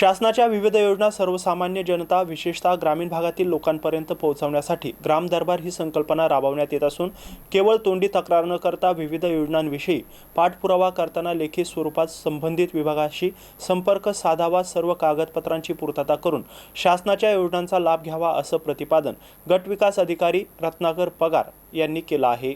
शासनाच्या विविध योजना सर्वसामान्य जनता विशेषतः ग्रामीण भागातील लोकांपर्यंत पोहोचवण्यासाठी ग्राम दरबार ही संकल्पना राबवण्यात येत असून केवळ तोंडी तक्रार न करता विविध योजनांविषयी पाठपुरावा करताना लेखी स्वरूपात संबंधित विभागाशी संपर्क साधावा सर्व कागदपत्रांची पूर्तता करून शासनाच्या योजनांचा लाभ घ्यावा असं प्रतिपादन गट विकास अधिकारी रत्नाकर पगार यांनी केलं आहे.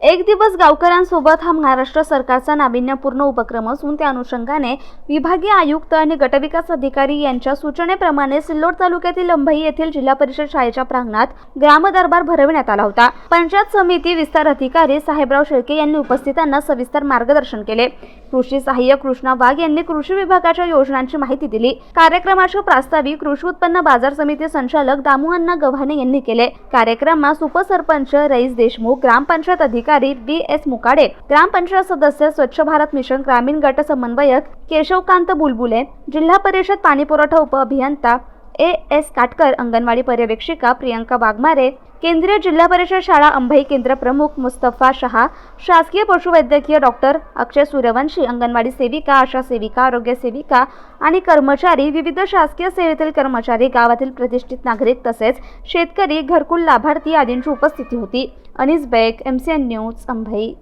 एक दिवस गावकऱ्यांसोबत हा महाराष्ट्र सरकारचा नाविन्यपूर्ण उपक्रम असून त्या अनुषंगाने विभागीय आयुक्त आणि गटविकास अधिकारी यांच्या सूचनेप्रमाणे सिल्लोड तालुक्यातील अंबई येथील जिल्हा परिषद शाळेच्या प्रांगणात ग्रामदरबार भरविण्यात आला होता. पंचायत समिती विस्तार अधिकारी साहेबराव शेळके यांनी उपस्थितांना सविस्तर मार्गदर्शन केले. कृषी सहाय्यक कृष्णा वाघ यांनी कृषी विभागाच्या योजनांची माहिती दिली. कार्यक्रमाचे प्रास्ताविक कृषी उत्पन्न बाजार समिती संचालक दामुअण्णा गव्हाणे यांनी केले. कार्यक्रमास उपसरपंच रईस देशमुख ग्रामपंचायत अधिकारी बी एस मुकाडे ग्रामपंचायत सदस्य स्वच्छ भारत मिशन ग्रामीण गट समन्वयक केशवकांत बुलबुले जिल्हा परिषद पाणीपुरवठा उप अभियंता ए एस काटकर अंगणवाडी पर्यवेक्षिका प्रियंका वाघमारे केंद्रीय जिल्हा परिषद शाळा अंभई केंद्र प्रमुख मुस्तफा शहा शासकीय पशुवैद्यकीय डॉक्टर अक्षय सूर्यवंशी अंगणवाडी सेविका आशा सेविका आरोग्य सेविका आणि कर्मचारी विविध शासकीय सेवेतील कर्मचारी गावातील प्रतिष्ठित नागरिक तसेच शेतकरी घरकुल लाभार्थी आदींची उपस्थिती होती. Anis Baig M C N news Ambhai